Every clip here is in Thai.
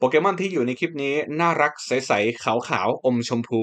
โปเกมอนที่อยู่ในคลิปนี้น่ารักใสๆขาวๆอมชมพู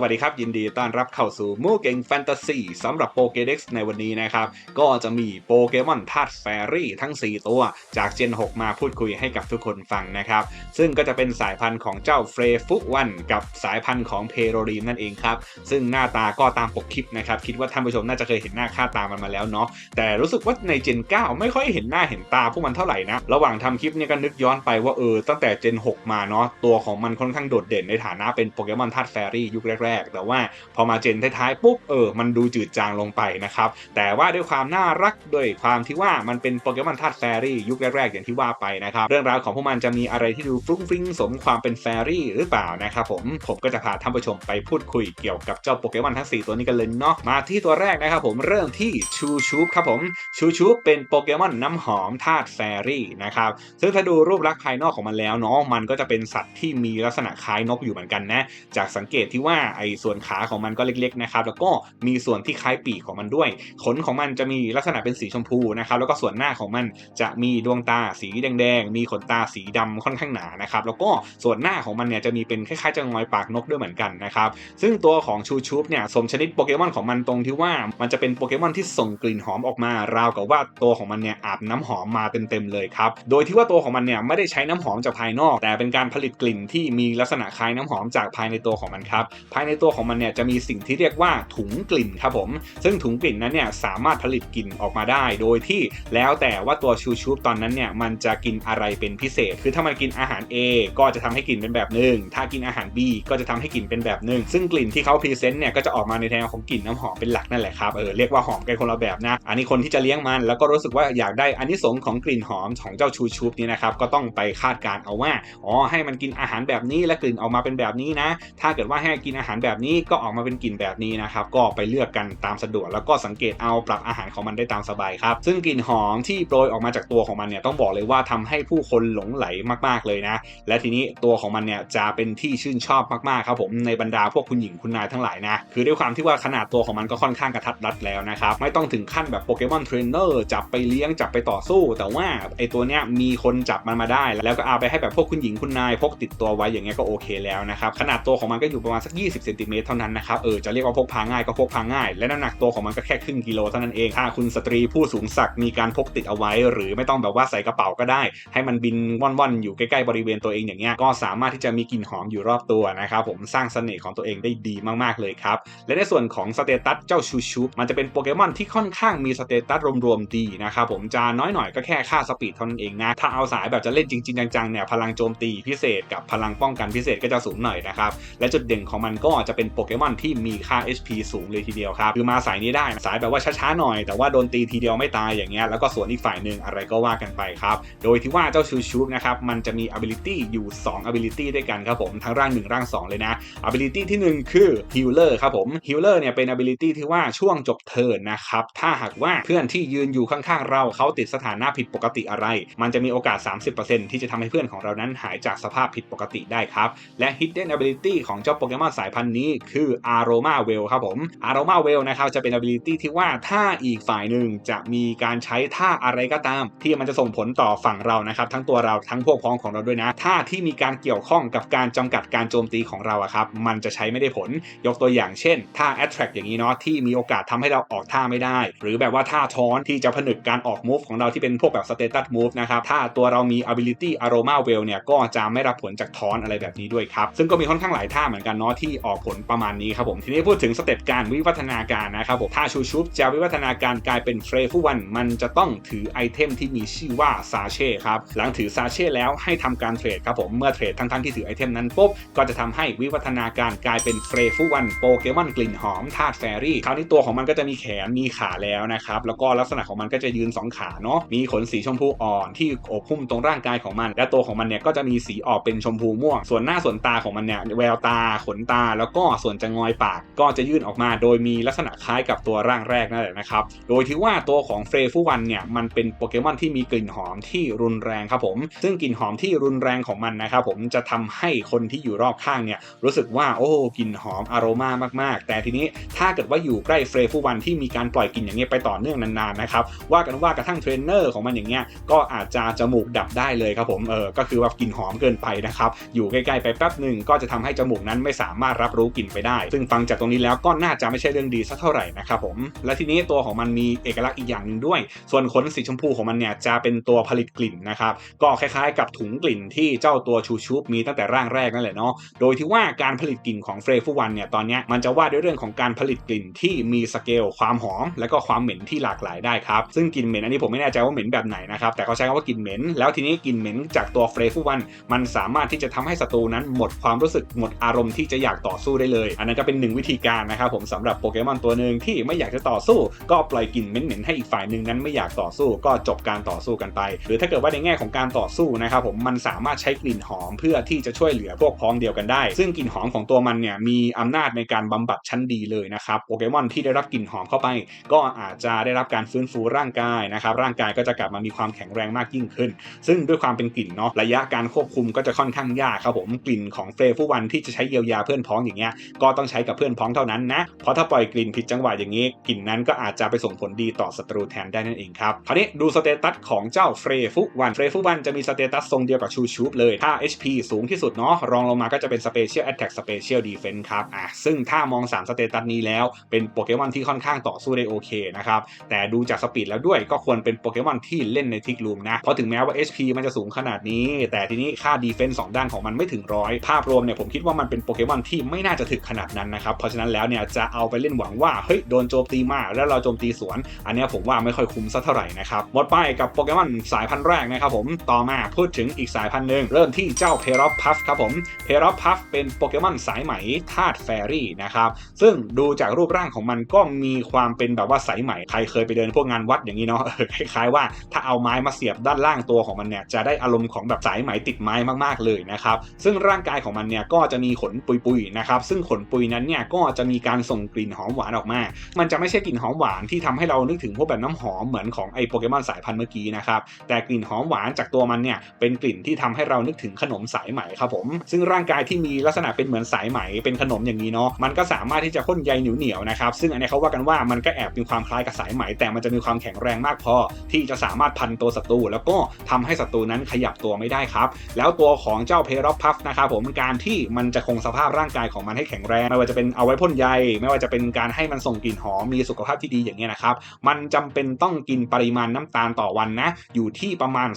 วัสดีครับ ยินดีต้อนรับเข้าสู่มูเก่งแฟนตาซีสำหรับโปเกเด็กซ์ในวันนี้นะครับ ก็จะมีโปเกมอนธาตุแฟรี่ทั้ง 4 ตัว จากเจน 6 มาพูดคุยให้กับทุกคนฟังนะครับ ซึ่งก็จะเป็นสายพันธุ์ของเจ้าเฟรฟุวันกับสายพันธุ์ของเพโรรีนนั่นเองครับ ซึ่งหน้าตาก็ตามปกคลิปนะครับ คิดว่าท่านผู้ชมน่าจะเคยเห็นหน้าค่าตามันมาแล้วเนาะแต่รู้สึกว่าในเจน 9 ไม่ค่อยเห็นหน้าเห็นตาพวกมันเท่าไหร่นะระหว่างทำคลิปเนี่ยก็นึกย้อนไปว่าเออตั้งแต่เจน 6 มาเนาะตัวของมันค่อนข้างโดดเด่นในฐานะเป็นโปเกมอนธาตุแฟรี่ยุคแรกๆแต่ว่าพอมาเจนท้ายๆปุ๊บเออมันดูจืดจางลงไปนะครับแต่ว่าด้วยความน่ารักด้วยความที่ว่ามันเป็นโปเกมอนธาตุแฟรี่ยุคแรกๆอย่างที่ว่าไปนะครับเรื่องราวของพวกมันจะมีอะไรที่ดูฟรุ้งฟริ้งสมความเป็นแฟรี่หรือเปล่านะครับผมผมก็จะพาท่านผู้ชมไปพูดคุยเกี่ยวกับเจ้าโปเกมอนทั้ง 4 ตัวนี้กันเลยเนาะมาที่ตัวแรกนะครับผมเริ่มที่ชูชูปครับผมชูชูปเป็นโปเกมอนน้ำหอมธาตุแฟรี่นะครับซึ่งถ้าดูรูปลักษณ์ภายนอกของมันแล้วเนาะมันก็จะเป็นสัตว์ที่มีลักษณะคล้ายนกอยู่เหมือนกันนะจากสังเกตที่ว่าไอ้ส่วนขาของมันก็เล็กๆนะครับแล้วก็มีส่วนที่คล้ายปีกของมันด้วย ขนของมันจะมีลักษณะเป็นสีชมพูนะครับแล้วก็ส่วนหน้าของมันจะมีดวงตาสีแดงๆ มีขนตาสีดำค่อนข้างหนานะครับแล้วก็ส่วนหน้าของมันเนี่ยจะมีเป็นคล้ายๆจะงอยปากนกด้วยเหมือนกันนะครับซึ่งตัวของชูชูปเนี่ยสมชนิดโปเกมอนของมันตรงที่ว่ามันจะเป็นโปเกมอนที่ส่งกลิ่นหอมออกมาราวกับว่าตัวของมันเนี่ยอาบน้ำหอมมาเต็มๆเลยครับโดยที่ว่าตัวของมันเนี่ยไม่ได้ใช้น้ำหอมจากภายนอก แต่เป็นการผลิตกลิ่นที่มีลักษณะคล้ายน้ำหอมจากภายในตัวของมันครับภายในตัวของมันเนี่ยจะมีสิ่งที่เรียกว่าถุงกลิ่นครับผม ซึ่งถุงกลิ่นนั้นเนี่ยสามารถผลิตกลิ่นออกมาได้ โดยที่แล้วแต่ว่าตัวชูชูปตอนนั้นเนี่ยมันจะกินอะไรเป็นพิเศษ คือถ้ามันกินอาหาร A ก็จะทำให้กลิ่นเป็นแบบหนึ่งถ้ากินอาหาร B ก็จะทำให้กลิ่นเป็นแบบหนึ่งซึ่งกลิ่นที่เขาพรีเซนต์เนี่ยก็จะออกมาในแนวของกลิ่นน้ำหอมเป็นหลักนั่นแหละครับเออเรียกว่าหอมกันคนละแบบนะอันนี้คนที่จะเลี้ยงมันแล้วก็รู้สึกว่าอยากได้อันนี้สงของกลิ่นหอมของเจ้าชูชูปนี้นะครับก็ต้องไปคาดการเอาว่าอ๋อให้มันกินอาหารแบบนี้และกลิ่นออกมาเป็นแบบนี้นะ ถ้าเกิดว่าให้กินอาหารแบบนี้ก็ออกมาเป็นกลิ่นแบบนี้นะครับ ก็ไปเลือกกันตามสะดวกแล้วก็สังเกตเอาปรับอาหารของมันได้ตามสบายครับ ซึ่งกลิ่นหอมที่โปรยออกมาจากตัวของมันเนี่ยต้องบอกเลยว่าทำให้ผู้คนหลงไหลมากๆเลยนะ และทีนี้ตัวของมันเนี่ยจะเป็นที่ชื่นชอบมากๆครับผมในบรรดาพวกคุณหญิงคุณนายทั้งหลายนะคือด้วยความที่ว่าขนาดตัวของมันก็ค่อนข้างกระทัดรัดแล้วนะครับไม่ต้องถึงขั้นแบบโปเกมอนเทรนเนอร์จับไปเลี้ยงจับไปต่อสู้ แต่ว่าไอตัวเนี้ยมีคนจับมันมาได้ แล้วก็เอาไปให้แบบพวกคุณหญิงคุณนายพกติดตัวไว้อย่างเงี้ยก็โอเคแล้วนะครับขนาดตัวของมันก็อยู่ประมาณสัก20เซนติเมตรเท่านั้นนะครับเออจะเรียกว่าพกพาง่ายก็พกพาง่าย และน้ำหนักตัวของมันก็แค่ครึ่งกิโลเท่านั้นเองถ้าคุณสตรีผู้สูงศักดิ์มีการพกติดเอาไว้ หรือไม่ต้องแบบว่าใส่กระเป๋าก็ได้ ให้มันบินว่อนๆอยู่ใกล้ๆบริเวณตัวเองอย่างเงี้ยก็สามารถที่จะมีกลิ่นหอมอยู่รอบตัวนะครับผมสร้างเสน่ห์ของตัวเองได้ดีมากๆเลยครับและในส่วนของสเตตัสเจ้าชูชูมันจะเป็นโปเกมอนที่ค่อนข้างมีสเตตัสรวมๆดีนะครับผมจะน้อยหน่อยก็แค่ค่าสปีดเท่านั้นเองนะถ้าเอาสายแบบจะเล่นจริงๆจังๆเนี่ยพลังโจมตีพิเศษกับพลังป้องกันพิเศษก็จะสูงหน่อยนะครับและจุดเด่นของมันก็จะเป็นโปเกมอนที่มีค่า HP สูงเลยทีเดียวครับ คือมาสายนี้ได้ สายแบบว่าช้าๆหน่อย แต่ว่าโดนตีทีเดียวไม่ตายอย่างเงี้ย แล้วก็ส่วนอีกฝ่ายหนึ่งอะไรก็ว่ากันไปครับ โดยที่ว่าเจ้าชูชูนะครับ มันจะมี ability อยู่ 2 ability ด้วยกันครับผม ทั้งร่าง 1 ร่าง 2 เลยนะ ability ที่ 1 คือ healer ครับผม healer เนี่ยเป็น ability ที่ว่าช่วงจบเทิร์นนะครับ ถ้าหากว่าเพื่อนที่ยืนอยู่ข้างๆเราเขาติดสถานะผิดปกติอะไร มันจะมีโอกาส 30%ที่จะทำให้เพื่อนของเรานั้นหายจากสภาพผิดปกติได้ครับ และ hidden ability ของเจ้าโปเกมอนสายพันธุ์นี้คือ aroma well ครับผม aroma well นะครับจะเป็น ability ที่ว่าถ้าอีกฝ่ายหนึ่งจะมีการใช้ท่าอะไรก็ตาม ที่มันจะส่งผลต่อฝั่งเรานะครับ ทั้งตัวเราทั้งพวกพ้องของเราด้วยนะท่าที่มีการเกี่ยวข้องกับการจำกัดการโจมตีของเราอะครับมันจะใช้ไม่ได้ผลยกตัวอย่างเช่นท่า attract อย่างนี้เนาะที่มีโอกาสทำให้เราออกท่าไม่ได้ หรือแบบว่าท่าท้อนที่จะผนึกการออก move ของเราที่เป็นพวกแบบ status move นะครับถ้าตัวเรามี ability aroma well เนี่ยก็จะไม่รับผลจากท้อนอะไรแบบนี้ด้วยครับซึ่งก็มีค่อนข้างหลายท่าเหมือนกันเนาะที่ออกผลประมาณนี้ครับผมทีนี้พูดถึงสเต็ปการวิวัฒนาการนะครับผมถ้าชูชุบจะวิวัฒนาการกลายเป็นเฟรฟูวันมันจะต้องถือไอเทมที่มีชื่อว่าซาเช่ครับหลังถือซาเช่แล้วให้ทำการเทรดครับผมเมื่อเทรดทั้งๆที่ถือไอเทมนั้นปุ๊บก็จะทำให้วิวัฒนาการกลายเป็นเฟรฟูวันโปเกมอนกลิ่นหอมธาตุแฟรี่คราวนี้ตัวของมันก็จะมีแขนมีขาแล้วนะครับแล้วก็ลักษณะของมันก็จะยืน 2 ขาเนาะมีขนสีชมพูอ่อนที่โอบหุ้มตรงร่างกายของมัน และตัวของมันเนี่ยก็จะมีสีออกเป็นชมพูม่วง ส่วนหน้าส่วนตาของมันเนี่ยแววตาขนตาแล้วก็ส่วนจะงอยปากก็จะยื่นออกมา โดยมีลักษณะคล้ายกับตัวร่างแรกนั่นแหละนะครับ โดยที่ว่าตัวของเฟรฟูวันเนี่ยมันเป็นโปเกมอนที่มีกลิ่นหอมที่รุนแรงครับผม ซึ่งกลิ่นหอมที่รุนแรงของมันนะครับผมจะทำให้คนที่อยู่รอบข้างเนี่ยรู้สึกว่าโอ้กลิ่นหอมอารมามากๆ แต่ทีนี้ถ้าเกิดว่าอยู่ใกล้เฟรฟูวันที่มีการปล่อยกลิ่นอย่างเงี้ยไปต่อเนื่องนานๆนะครับว่ากันว่ากระทั่งเทรนเนอร์ของมันอย่างเงี้ยก็อาจจะจมูกดับได้เลยครับผมเออก็คือว่ากลิ่นหอมเกินไปนะครับอยู่ใกล้ๆไปแป๊บหนึ่งก็จะทำให้จมูกนั้นไม่สามารถรับรู้กลิ่นไปได้ ซึ่งฟังจากตรงนี้แล้วก็น่าจะไม่ใช่เรื่องดีสักเท่าไหร่นะครับผม และทีนี้ตัวของมันมีเอกลักษณ์อีกอย่างหนึ่งด้วย ส่วนขนสีชมพูของมันเนี่ยจะเป็นตัวผลิตกลิ่นนะครับ ก็คล้ายๆ กับถุงกลิ่นที่เจ้าตัวชูชูปมีตั้งแต่ร่างแรกนั่นแหละเนาะ โดยที่ว่าการผลิตกลิ่นของเฟรฟูวันเนี่ยตอนนี้มันจะว่าด้วยเรื่องของการผลิตกลิ่นที่มีสเกลความหอม และก็ความเหม็นที่หลากหลายได้ครับ ซึ่งกลิ่นเหม็นอันนี้ผมไม่แน่ใจว่าเหม็นแบบไหนนะครับ แต่เขาใช้คำว่ากลิ่นเหม็น แล้วทีนี้กลิ่นเหม็นจากตัวเฟรฟูวันมันสามารถที่จะทำให้ศัตรูนั้นหมดความรู้สึกหมดอารมณ์ที่จะอยากต่อสู้ได้เลย อันนั้นก็เป็นหนึ่งวิธีการนะครับผมสำหรับโปเกมอนตัวหนึ่งที่ไม่อยากจะต่อสู้ ก็ปล่อยกลิ่นเหม็นๆให้อีกฝ่ายหนึ่งนั้นไม่อยากต่อสู้ก็จบการต่อสู้กันไป หรือถ้าเกิดว่าในแง่ของการต่อสู้นะครับผมมันสามารถใช้กลิ่นหอมเพื่อที่จะช่วยเหลือพวกพ้องเดียวกันได้ ซึ่งกลิ่นหอมของตัวมันเนี่ยมีอำนาจในการบำบัดชั้นดีเลยนะครับโปเกมอนที่ได้รับกลิ่นหอมเข้าไป ก็อาจจะได้รับการฟื้นฟูร่างกายนะครับร่างกายก็จะกลับมามีความแข็งแรงมากยิ่งขึ้น ซึ่งด้วยความเป็นกลิ่นเนาะระยะการควบคุมก็จะค่อนข้างยากครับผมกลิ่นของเฟรฟูวันที่จะใช้เยียวยาเพื่อนพ้องอย่างเงี้ยก็ต้องใช้กับเพื่อนพ้องเท่านั้นนะเพราะถ้าปล่อยกลิ่นผิดจังหวะอย่างนี้กลิ่นนั้นก็อาจจะไปส่งผลดีต่อศัตรูแทนได้นั่นเองครับคราวนี้ดูสเตตัสของเจ้าเฟรฟูวันเฟรฟูวันจะมีสเตตัสทรงเดียวกับชูชูปเลยถ้า HP สูงที่สุดเนาะรองลงมาก็จะเป็น Special Attack Special Defense ครับอะซึ่งถ้ามอง3สเตตัสนี้แล้วเป็นโปเกมอนที่ค่อนข้างต่อสู้ได้โอเคนะครับแต่ดูจากสปีดแล้วด้วยก็ควรเป็นโปเกมอนที่เล่นในทิกลูมนะเพราะถึงแม้ว่า HP มันจะสูงขนาดนี้ แต่ทีนี้ค่า Defense สด้านของมันไม่ถึงร้อยภาพรวมเนี่ยผมคิดว่ามันเป็นโปเกมอนที่ไม่น่าจะถึกขนาดนั้นนะครับ เพราะฉะนั้นแล้วเนี่ยจะเอาไปเล่นหวังว่าเฮ้ยโดนโจมตีมาแล้วเราโจมตีสวน อันนี้ผมว่าไม่ค่อยคุ้มสักเท่าไหร่นะครับหมดไปกับโปเกมอนสายพันธุ์แรกนะครับผมต่อมาพูดถึงอีกสายพันธุ์หนึ่งเริ่มที่เจ้าเพรอพัฟครับผมเพรอพัฟเป็นโปเกมอนสายไหมธาตุแฟรี่นะครับซึ่งดูจากรูปร่างของมันก็มีความเป็นแบบว่าสายไหมใครเคยไปเดินพวกงานวัดอย่างนี้เนาะคล้ายๆว่าถ้าเอาไม้มาเสียบด้านล่างตัวของมันเนี่ยจะได้อารมณ์ของแบบสายไหมติดไม้มากๆเลยนะครับซึ่งร่างกายของมันเนี่ยก็จะมีขนปุยๆนะครับซึ่งขนปุยนั้นเนี่ยก็จะมีการส่งกลิ่นหอมหวานออกมา มันจะไม่ใช่กลิ่นหอมหวานที่ทำให้เรานึกถึงพวกแบบน้ำหอมเหมือนของไอโปเกมอนสายพันธุ์เมื่อกี้นะครับแต่กลิ่นหอมหวานจากตัวมันเนี่ยเป็นกลิ่นที่ทำให้เรานึกถึงขนมสายไหมครับผม ซึ่งร่างกายที่มีลักษณะเป็นเหมือนสายไหมเป็นขนมอย่างนี้เนาะมันก็สามารถที่จะพ่นใยเหนียวๆนะครับซึ่งอันนี้เขาว่ากันว่ามันก็แอบมีความคล้ายกับสายไหม แต่มันจะมีความแข็งแรงมากพอ ที่จะสามารถพันตัวศัตรูแล้วก็ทำให้ศัตรูนั้นขยับตัวไม่ได้ครับแล้วตัวของเจ้าเพรอพัฟนะครับผมการที่มันจะคงสภาพร่างกายของมันให้แข็งแรงไม่ว่าจะเป็นเอาไว้พ่นใยไม่ว่าจะเป็นการให้มันส่งกลิ่นหอมมีสุขภาพที่ดีอย่างเงี้ยนะครับมันจำเป็นต้องกินปริมาณน้ำตาลต่อวันนะอยู่ที่ประมาณ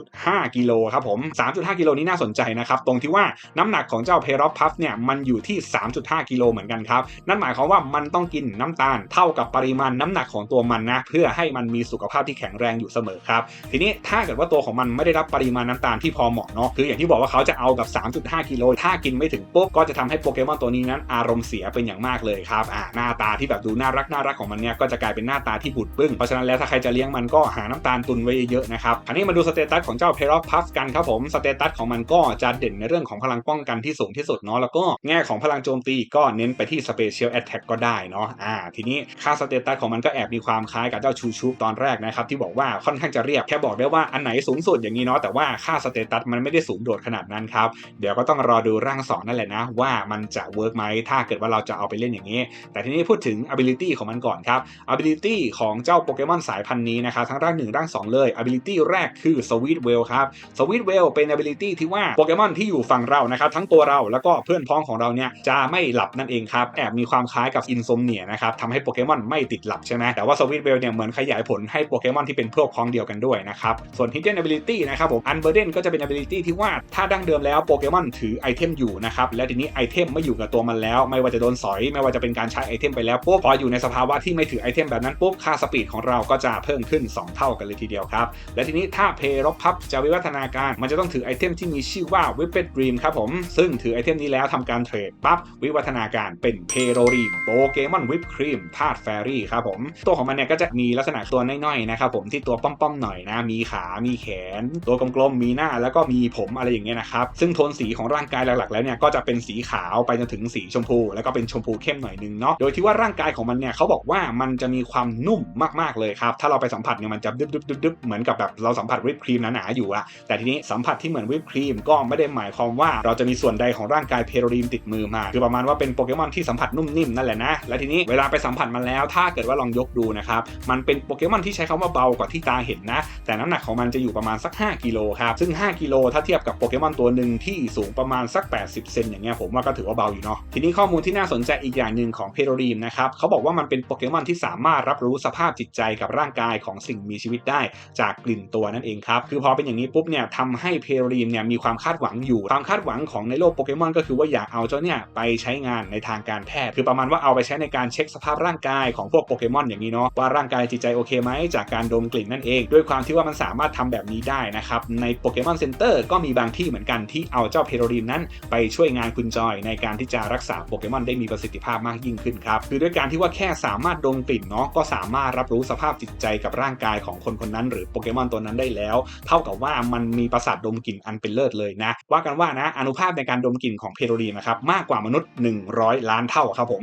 3.5 กิโลครับผม 3.5 กิโลนี้น่าสนใจนะครับตรงที่ว่าน้ำหนักของเจ้าเพรอฟพัฟเนี่ยมันอยู่ที่ 3.5 กิโลเหมือนกันครับนั่นหมายความว่ามันต้องกินน้ำตาลเท่ากับปริมาณน้ำหนักของตัวมันนะเพื่อให้มันมีสุขภาพที่แข็งแรงอยู่เสมอครับทีนี้ถ้าเกิดว่าตัวของมันไม่ได้รับปริมาณน้ำตาลที่พอเหมาะเนาะคืออย่างที่บอกว่าเขาจะเอากับ 3.5 กิโลถ้ากินไม่ถึงปุ๊บก็จะทำให้โปเกมอนตัวนี้นั้นอารมณ์เสียเป็นอย่างมากเลยครับอ่าหน้าตาที่แบบดูน่ารักน่ารักของมันเนี่ยก็จะกลายเป็นหน้าตาที่บุดบึ้งเพราะฉะนั้นแล้วถ้าใครจะเลี้ยงมันก็หาน้ำตาลตุนไว้เยอะๆนะครับอันนี้มาดูสเตตัสของเจ้าเพรอพัฟกันครับผมสเตตัสของมันก็จะเด่นในเรื่องของพลังป้องกันที่สูงที่สุดเนาะแล้วก็แง่ของพลังโจมตีก็เน้นไปที่ Special Attack ก็ได้เนาะอ่าทีนี้ค่าสเตตัสของมันก็แอบมีความคล้ายกับเจ้าชูชูตอนแรกนะครับที่บอกว่าค่อนข้างจะเรียบแค่บอกได้ว่าอันไหนสูงสุดอย่างนี้เนาะแต่ว่าค่าสเตตัสมันไม่ได้สูงโดดขนาดนั้นครับเดี๋ยวก็ต้องรอดูร่างสองนั่นแหละนะว่ามันจะเวิร์กไหมถ้าเกิดว่าเราจะเอาไปเล่นอย่างนี้ แต่ทีนี้พูดถึง ability ของมันก่อนครับ ability ของเจ้าโปเกมอนสายพันธุ์นี้นะครับทั้งร่างหนึ่งร่างสองเลย ability แรกคือ sweet well ครับ sweet well เป็น ability ที่ว่าโปเกมอนที่อยู่ฝั่งเรานะครับทั้งตัวเราแล้วก็เพื่อนพ้องของเราเนี่ยจะไม่หลับนั่นเองครับแอบมีความคล้ายกับ insomnia นะครับทำให้โปเกมอนไม่ติดหลับใช่ไหมแต่ว่า sweet well เนี่ยเหมือนขยายผลให้โปเกมอนที่เป็นพวกพ้องเดียวกันด้วยนะครับส่วน hidden ability นะครับผม unburden ก็จะเป็น ability ที่ว่าถ้าดั้งเดิมแล้วโปเกมอนถือไอเทมอยู่นะครับและทีนี้ไอเทมไม่อยู่กับตัวมันแล้ว ไม่ว่าจะโดนสอย ไม่ว่าจะเป็นการใช้ไอเทมไปแล้วปุ๊บพออยู่ในสภาวะที่ไม่ถือไอเทมแบบนั้นปุ๊บค่าสปีดของเราก็จะเพิ่มขึ้น 2 เท่ากันเลยทีเดียวครับ และทีนี้ถ้าเพรบพับจะวิวัฒนาการมันจะต้องถือไอเทมที่มีชื่อว่า w h i p p e d Dream ครับผม ซึ่งถือไอเทมนี้แล้วทำการเทรดปั๊บวิวัฒนาการเป็นเพโรรีโปเกมอนวิปครีมธาตุแฟรี่ครับผม ตัวของมันเนี่ยก็จะมีลักษณะตัวน้อยๆนะครับผมที่ตัวป้อมๆหน่อยนะ มีขา มีแขน ตัวกลมๆมีหน้าแล้วก็มีผมอะไรอย่างเงี้ยนะครับซึ่งโทนสีของร่างกายหลักๆ แล้วเนี่ยก็จะเป็นสีขาวาวไปจนถึงสีชมพู แล้วก็เป็นชมพูเข้มหน่อยนึงเนาะโดยที่ว่าร่างกายของมันเนี่ยเขาบอกว่ามันจะมีความนุ่มมากๆเลยครับถ้าเราไปสัมผัสเนี่ยมันจะดึบๆๆๆเหมือนกับแบบเราสัมผัสวิปครีมหนาๆอยู่อะแต่ทีนี้สัมผัสที่เหมือนวิปครีมก็ไม่ได้หมายความว่าเราจะมีส่วนใดของร่างกายเพโรดีมติดมือมาคือประมาณว่าเป็นโปเกมอนที่สัมผัสนุ่มนิ่มนั่นแหละนะและทีนี้เวลาไปสัมผัสมันแล้ว ถ้าเกิดว่าลองยกดูนะครับมันเป็นโปเกมอนที่ใช้คำว่าเบากว่าที่ตาเห็นนะ แต่น้ำหนักของมันจะอยู่ประมาณสัก 5กิโลครับซึ่ง 5กิโลถ้าเทียบกับโปเกมอนตัวหนึ่งที่สูงประมาณสัก 80 เซนอย่างเงี้ยผมว่าก็ถือว่าเบาอยู่เนาะทีนี้ข้อมูลที่น่าสนใจอีกอย่างหนึ่งของเพโรดีมนะครับเขาบอกว่ามันเป็นโปเกมอนที่สามารถรับรู้สภาพจิตใจกับร่างกายของสิ่งมีชีวิตได้ จากกลิ่นตัวนั่นเองครับคือพอเป็นอย่างนี้ปุ๊บเนี่ยทำให้เพโรดีมเนี่ยมีความคาดหวังอยู่ความคาดหวังของในโลกโปเกมอนก็คือว่าอยากเอาเจ้าเนี่ยไปใช้งานในทางการแพทย์ คือประมาณว่าเอาไปใช้ในการเช็คสภาพร่างกายของพวกโปเกมอนอย่างนี้เนาะว่าร่างกายจิตใจโอเคไหมจากการดมกลิ่นนั่นเอง ด้วยความที่ว่ามันสามารถทำแบบนี้ได้นะครับในโปเกมอนเซ็นเตอร์ก็มีบางที่เหมือนกันที่เอาเจ้าเพโรดีมนั้นไปช่วยงานคุณจอยในในการที่จะรักษาโปเกมอนได้มีประสิทธิภาพมากยิ่งขึ้นครับ คือด้วยการที่ว่าแค่สามารถดมกลิ่นเนาะก็สามารถรับรู้สภาพจิตใจกับร่างกายของคนคนนั้น หรือโปเกมอนตัวนั้นได้แล้ว เท่ากับว่ามันมีประสาทดมกลิ่นอันเป็นเลิศเลยนะ ว่ากันว่านะอนุภาพในการดมกลิ่นของเพโรดีมนะครับมากกว่ามนุษย์ 100 ล้านเท่าครับผม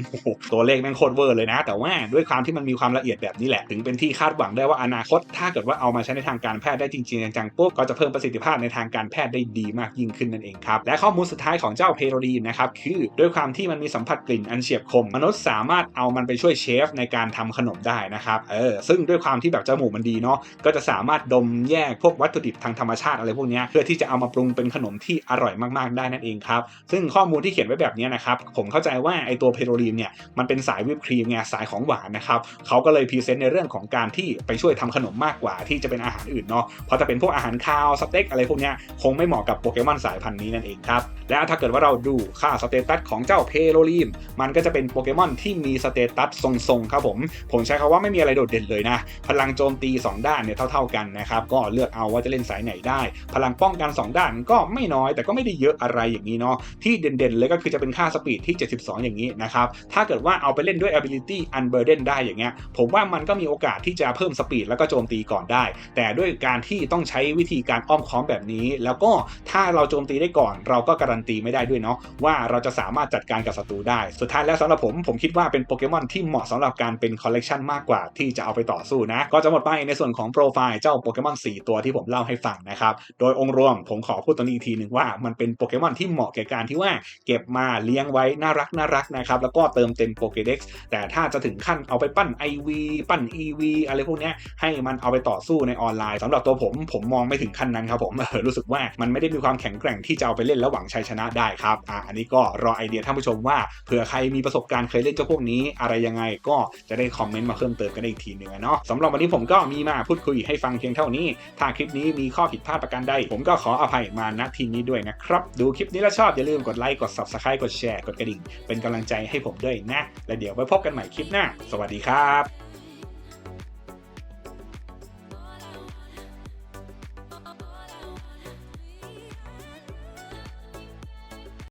ตัวเลขแม่งโคตรเวอร์เลยนะ แต่ว่าด้วยความที่มันมีความละเอียดแบบนี้แหละ ถึงเป็นที่คาดหวังได้ว่าอนาคต ถ้าเกิดว่าเอามาใช้ในทางการแพทย์ได้จริงๆจังๆปุ๊บก็จะเพิ่มประสิทธิภาพในทางการแพทย์ได้ดีมากยิ่งขึ้นนั่นเองครับและข้อมูลสุดท้ายของเจ้าเพโรดีนะครับคือ ด้วยความที่มันมีสัมผัสกลิ่นอันเฉียบคม มนุษย์สามารถเอามันไปช่วยเชฟในการทำขนมได้นะครับเออซึ่งด้วยความที่แบบจมูกมันดีเนาะก็จะสามารถดมแยกพวกวัตถุดิบทางธรรมชาติอะไรพวกนี้เพื่อที่จะเอามาปรุงเป็นขนมที่อร่อยมากๆได้นั่นเองครับซึ่งข้อมูลที่เขียนไว้แบบนี้นะครับผมเข้าใจว่าไอตัวเพโรดีนเนี่ยมันเป็นสายวิปครีมไงสายของหวานนะครับเขาก็เลยพรีเซนต์ในเรื่องของการที่ไปช่วยทำขนมมากกว่าที่จะเป็นอาหารอื่นเนาะเพราะจะเป็นพวกอาหารคาวสเต็กอะไรพวกนี้คงไม่เหมาะกับโปเกมอนสายพันธุ์นี้นั่นเองครับและถ้าเกิดว่าเราดูค่าสเตตัสของเจ้าเพโรลีมมันก็จะเป็นโปเกมอนที่มีสเตตัสทรงๆครับผม ผมใช้คำว่าไม่มีอะไรโดดเด่นเลยนะ พลังโจมตี 2 ด้านเนี่ยเท่าๆกันนะครับ ก็เลือกเอาว่าจะเล่นสายไหนได้ พลังป้องกัน 2 ด้านก็ไม่น้อยแต่ก็ไม่ได้เยอะอะไรอย่างนี้เนาะที่เด่นๆเลยก็คือจะเป็นค่าสปีดที่ 72 อย่างนี้นะครับถ้าเกิดว่าเอาไปเล่นด้วย ability unburden ได้อย่างเงี้ยผมว่ามันก็มีโอกาสที่จะเพิ่มสปีดแล้วก็โจมตีก่อนได้ แต่ด้วยการที่ต้องใช้วิธีการอ้อมค้อมแบบนี้ แล้วก็ถ้าเราโจมตีได้ก่อน เราก็การันตีไม่ได้ด้วยเนาะว่าเราราจะสามารถจัดการกับศัตรูได้ สุดท้ายแล้วสำหรับผม ผมคิดว่าเป็นโปเกมอนที่เหมาะสำหรับการเป็นคอลเลกชันมากกว่าที่จะเอาไปต่อสู้นะ ก็จะหมดไปในส่วนของโปรไฟล์เจ้าโปเกมอน4 ตัวที่ผมเล่าให้ฟังนะครับ โดยองค์รวมผมขอพูดตรงนี้อีกทีหนึ่งว่ามันเป็นโปเกมอนที่เหมาะแก่การที่ว่าเก็บมาเลี้ยงไว้น่ารักน่ารักนะครับแล้วก็เติมเต็มโปเกเด็กซ์แต่ถ้าจะถึงขั้นเอาไปปั้น IV ปั้น EV อะไรพวกนี้ให้มันเอาไปต่อสู้ในออนไลน์สำหรับตัวผมผมมองไม่ถึงขั้นนั้นครับผมเออรู้สึกว่ามันไม่ได้มีความแข็งแกร่งที่จะเอาไปเล่นแล้วหวังชัยชนะได้ครับอะอันนี้ก็รอไอเดียท่านผู้ชมว่าเผื่อใครมีประสบการณ์เคยเล่นเจ้าพวกนี้ อะไรยังไงก็จะได้คอมเมนต์มาเพิ่มเติมกันได้อีกทีหนึ่งเนาะสำหรับวันนี้ผมก็มีมาพูดคุยให้ฟังเพียงเท่านี้ ถ้าคลิปนี้มีข้อผิดพลาดประการใด ผมก็ขออภัยมาณทีนี้ด้วยนะครับ ดูคลิปนี้แล้วชอบอย่าลืมกดไลค์กด subscribe กดแชร์กดกระดิ่ง เป็นกำลังใจให้ผมด้วยนะ และเดี๋ยวไว้พบกันใหม่คลิปหน้า สวัสดีครับ